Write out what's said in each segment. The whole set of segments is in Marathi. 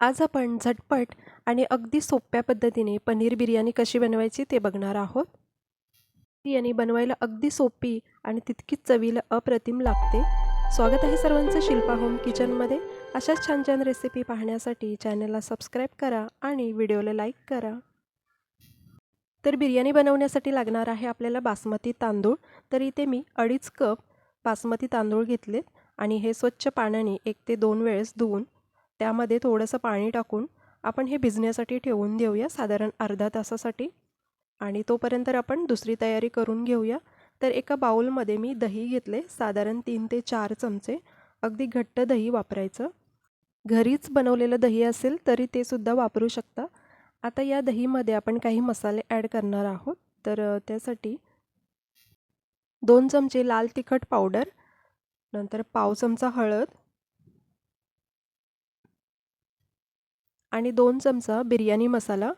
आज आपण झटपट आणि अगदी सोप्या पद्धतीने पनीर बिर्याणी कशी बनवायची ते बघणार आहोत. बिर्याणी बनवायला अगदी सोपी आणि तितकीच चवीला अप्रतिम लागते. स्वागत आहे सर्वांचं शिल्पा होम किचनमध्ये अशाच छान छान रेसिपी पाहण्यासाठी चॅनलला सबस्क्राईब करा आणि व्हिडिओला लाईक करा. तर बिर्याणी बनवण्यासाठी लागणार आहे आपल्याला बासमती तांदूळ. तर इथे मी अडीच कप बासमती तांदूळ घेतलेत आणि हे स्वच्छ पाण्याने एक ते दोन वेळेस धुवून त्यामध्ये थोडंसं पाणी टाकून आपण हे भिजण्यासाठी ठेवून देऊया साधारण अर्धा तासासाठी. आणि तोपर्यंत आपण दुसरी तयारी करून घेऊया. तर एका बाऊलमध्ये मी दही घेतले साधारण तीन ते चार चमचे. अगदी घट्ट दही वापरायचं. घरीच बनवलेलं दही असेल तरी ते सुद्धा वापरू शकता. आता या दहीमध्ये आपण काही मसाले ॲड करणार आहोत. तर त्यासाठी दोन चमचे लाल तिखट पावडर नंतर पाव चमचा हळद आणि दोन चमचा बिर्याणी मसाला.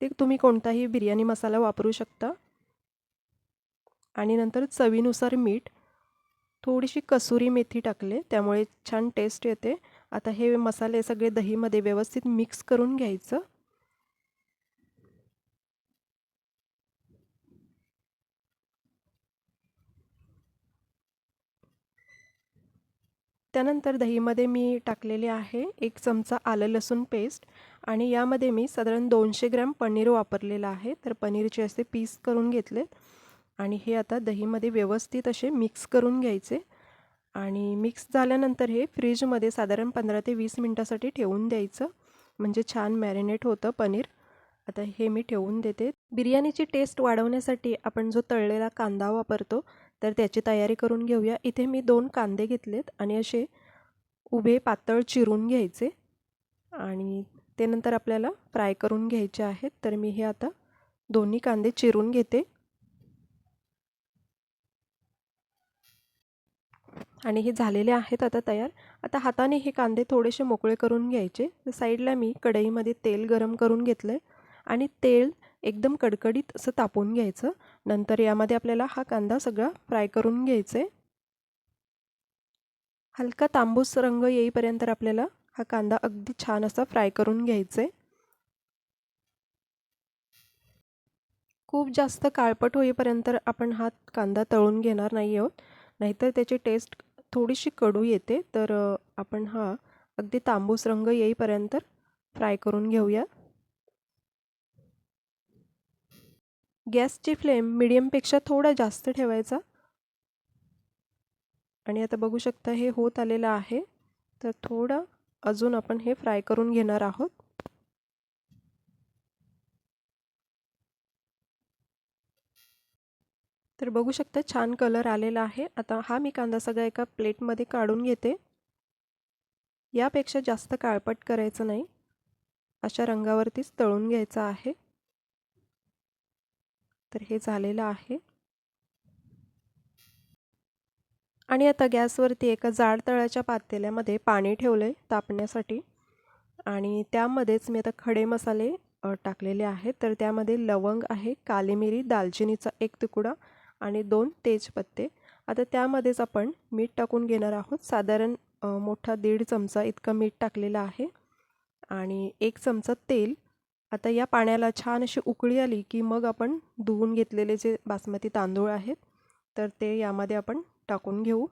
ते तुम्ही कोणताही बिर्याणी मसाला वापरू शकता. आणि नंतर चवीनुसार मीठ. थोडीशी कसुरी मेथी टाकले त्यामुळे छान टेस्ट येते. आता हे मसाले सगळे दहीमध्ये व्यवस्थित मिक्स करून घ्यायचं. त्यानंतर दहीमध्ये मी टाकलेले आहे एक चमचा आलं लसूण पेस्ट आणि यामध्ये मी साधारण दोनशे ग्रॅम पनीर वापरलेलं आहे. तर पनीरचे असे पीस करून घेतले आणि हे आता दहीमध्ये व्यवस्थित असे मिक्स करून घ्यायचे. आणि मिक्स झाल्यानंतर हे फ्रीजमध्ये साधारण पंधरा ते वीस मिनटासाठी ठेवून द्यायचं. म्हणजे छान मॅरिनेट होतं पनीर. आता हे मी ठेवून देते. बिर्याणीची टेस्ट वाढवण्यासाठी आपण जो तळलेला कांदा वापरतो तर त्याची तयारी करून घेऊया. इथे मी दोन कांदे घेतलेत आणि असे उभे पातळ चिरून घ्यायचे. आणि ते नंतर आपल्याला फ्राय करून घ्यायचे आहेत. तर मी हे आता दोन्ही कांदे चिरून घेते. आणि हे झालेले आहेत आता तयार. आता हाताने हे कांदे थोडेसे मोकळे करून घ्यायचे. साईडला मी कढईमध्ये तेल गरम करून घेतलं आहे आणि तेल एकदम कडकडीत असं तापून घ्यायचं. नंतर यामध्ये आपल्याला हा कांदा सगळा फ्राय करून घ्यायचा हलका तांबूस रंग येईपर्यंत आपल्याला हा कांदा अगदी छान असा फ्राय करून घ्यायचा खूप जास्त काळपट होईपर्यंत आपण हा कांदा तळून घेणार नाही आहोत. नाहीतर त्याची टेस्ट थोडीशी कडू येते. तर आपण हा अगदी तांबूस रंग येईपर्यंत फ्राय करून घेऊया. गॅसची फ्लेम मिडियमपेक्षा थोडा जास्त ठेवायचा. आणि आता बघू शकता हे होत आलेलं आहे. तर थोडं अजून आपण हे फ्राय करून घेणार आहोत. तर बघू शकता छान कलर आलेला आहे. आता हा मी कांदा सगळा एका प्लेटमध्ये काढून घेते. यापेक्षा जास्त काळपट करायचं नाही. अशा रंगावरतीच तळून घ्यायचं आहे. तर हे झालेलं आहे. आणि आता गॅसवरती एका जाड तळ्याच्या पातेल्यामध्ये पाणी ठेवलं आहे तापण्यासाठी. आणि त्यामध्येच मी आता खडे मसाले टाकलेले आहेत. तर त्यामध्ये लवंग आहे काली मिरी दालचिनीचा एक तुकडा आणि दोन तेजपत्ते. आता त्यामध्येच आपण मीठ टाकून घेणार आहोत. साधारण मोठा दीड चमचा इतकं मीठ टाकलेलं आहे. आणि एक चमचा तेल आता या पाण्याला छान अशी उकळी आली की मग आपण धुवून घेतलेले जे बासमती तांदूळ आहेत तर ते यामध्ये आपण टाकून घेऊ.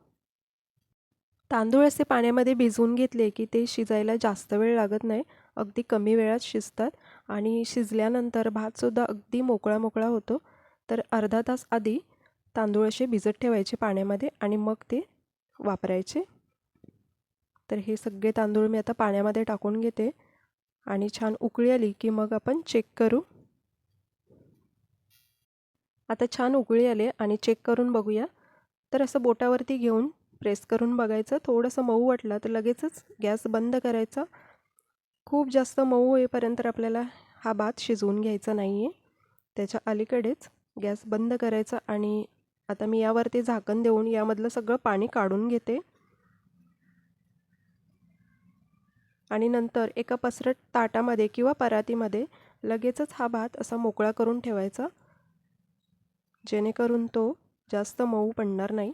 तांदूळ असे पाण्यामध्ये भिजवून घेतले की ते शिजायला जास्त वेळ लागत नाही अगदी कमी वेळात शिजतात आणि शिजल्यानंतर भातसुद्धा अगदी मोकळा मोकळा होतो. तर अर्धा तास आधी तांदूळ असे भिजत ठेवायचे पाण्यामध्ये आणि मग ते वापरायचे. तर हे सगळे तांदूळ मी आता पाण्यामध्ये टाकून घेते. आणि छान उकळी आली की मग आपण चेक करू. आता छान उकळी आले आणि चेक करून बघूया. तर असं बोटावरती घेऊन प्रेस करून बघायचं. थोडंसं मऊ वाटलं तर लगेचच गॅस बंद करायचा. खूप जास्त मऊ होईपर्यंत आपल्याला हा भात शिजवून घ्यायचा नाही आहे त्याच्या अलीकडेच गॅस बंद करायचा आणि आता मी यावरती झाकण देऊन यामधलं सगळं पाणी काढून घेते. आणि नंतर एका पसरट ताटामध्ये किंवा परातीमध्ये लगेचच हा भात असा मोकळा करून ठेवायचा जेणेकरून तो जास्त मऊ पडणार नाही.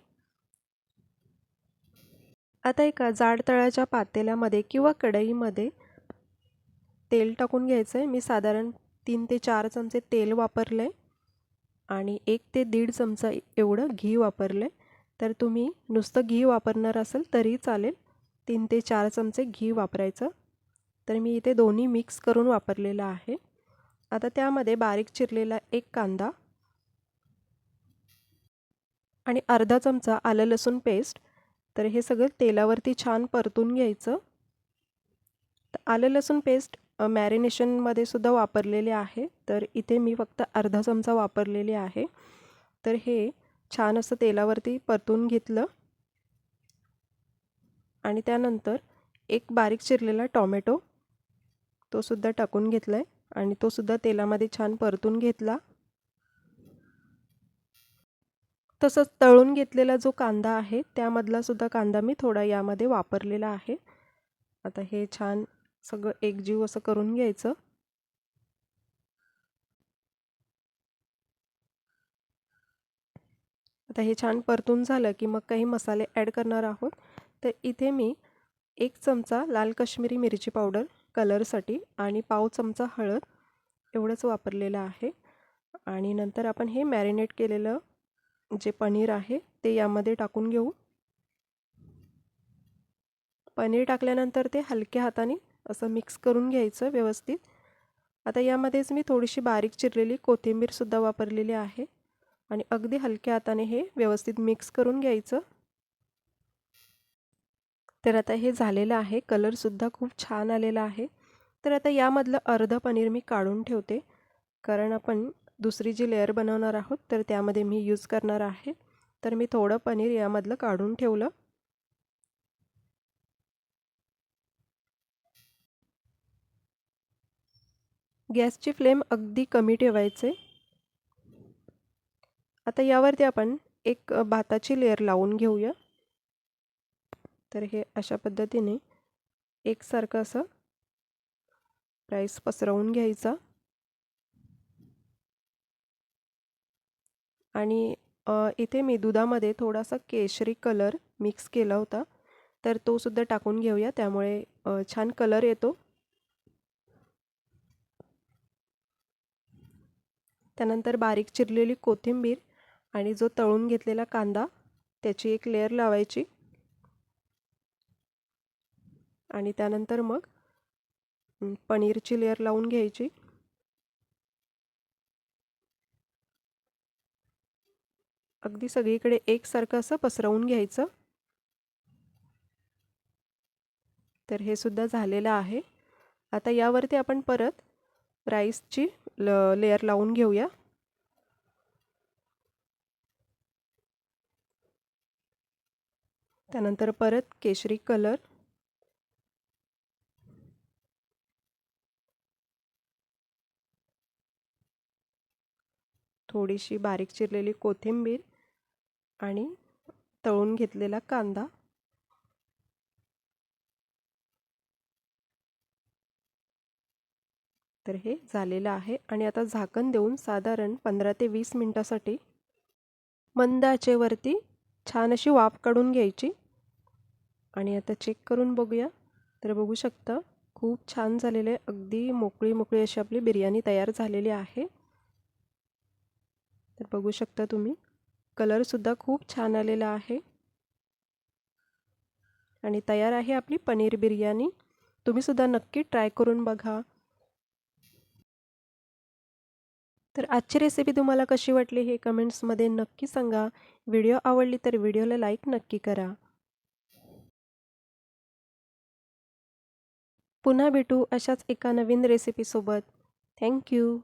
आता एका जाड तळाच्या पातेल्यामध्ये किंवा कढईमध्ये तेल टाकून घ्यायचं आहे मी साधारण तीन ते चार चमचे तेल वापरलं आहे आणि एक ते दीड चमचा एवढं घी वापरलं आहे तर तुम्ही नुसतं घी वापरणार असेल तरी चालेल. तीन ते चार चमचे घी वापरायचं. तर मी इथे दोन्ही मिक्स करून वापरलेलं आहे. आता त्यामध्ये बारीक चिरलेला एक कांदा आणि अर्धा चमचा आलं लसूण पेस्ट तर हे सगळं तेलावरती छान परतून घ्यायचं. तर आलं लसूण पेस्ट मॅरिनेशनमध्ये सुद्धा वापरलेले आहे. तर इथे मी फक्त अर्धा चमचा वापरलेले आहे. तर हे छान असं तेलावरती परतून घेतलं. आणि त्यानंतर एक बारीक चिरलेला टॉमॅटो तो सुद्धा टाकून घेतला आहे आणि तो सुद्धा तेलामध्ये छान परतून घेतला. तसंच तळून घेतलेला जो कांदा आहे त्यामधलासुद्धा कांदा मी थोडा यामध्ये वापरलेला आहे. आता हे छान सगळं एकजीव असं करून घ्यायचं. आता हे छान परतून झालं की मग काही मसाले ॲड करणार आहोत. तर इथे मी एक चमचा लाल कश्मीरी मिरची पावडर कलरसाठी आणि पाव चमचा हळद एवढंच वापरलेलं आहे. आणि नंतर आपण हे मॅरिनेट केलेलं जे पनीर आहे ते यामध्ये टाकून घेऊ. पनीर टाकल्यानंतर ते हलक्या हाताने असं मिक्स करून घ्यायचं व्यवस्थित. आता यामध्येच मी थोडीशी बारीक चिरलेली कोथिंबीरसुद्धा वापरलेली आहे. आणि अगदी हलक्या हाताने हे व्यवस्थित मिक्स करून घ्यायचं. तर आता हे झालेलं आहे. कलरसुद्धा खूप छान आलेला आहे. तर आता यामधलं अर्ध पनीर मी काढून ठेवते. कारण आपण दुसरी जी लेअर बनवणार आहोत तर त्यामध्ये मी यूज करणार आहे. तर मी थोडं पनीर यामधलं काढून ठेवलं. गॅसची फ्लेम अगदी कमी ठेवायचे. आता यावरती आपण एक भाताची लेअर लावून घेऊया. तर हे अशा पद्धतीने एकसारखं असं राईस पसरवून घ्यायचा. आणि इथे मी दुधामध्ये थोडासा केशरी कलर मिक्स केला होता. तर तो सुद्धा टाकून घेऊया. त्यामुळे छान कलर येतो. त्यानंतर बारीक चिरलेली कोथिंबीर आणि जो तळून घेतलेला कांदा त्याची एक लेअर लावायची. आणि त्यानंतर मग पनीरची लेअर लावून घ्यायची. अगदी सगळीकडे एकसारखं असं पसरवून घ्यायचं. तर हे सुद्धा झालेलं आहे. आता यावरती आपण परत राईसची ल लेअर लावून घेऊया. त्यानंतर परत केशरी कलर. थोडीशी बारीक चिरलेली कोथिंबीर आणि तळून घेतलेला कांदा. तर हे झालेलं आहे आणि आता झाकण देऊन साधारण पंधरा ते वीस मिनटासाठी मंद आचेवरती छान अशी वाफ काढून घ्यायची. आणि आता चेक करून बघूया. तर बघू शकता खूप छान झालेले अगदी मोकळी मोकळी अशी आपली बिर्याणी तयार झालेली आहे. तर बघू शकता तुम्ही. कलरसुद्धा खूप छान आलेला आहे. आणि तयार आहे आपली पनीर बिर्याणी. तुम्हीसुद्धा नक्की ट्राय करून बघा. तर आजची रेसिपी तुम्हाला कशी वाटली हे कमेंट्समध्ये नक्की सांगा. व्हिडिओ आवडली तर व्हिडिओला लाईक नक्की करा. पुन्हा भेटू अशाच एका नवीन रेसिपीसोबत थँक्यू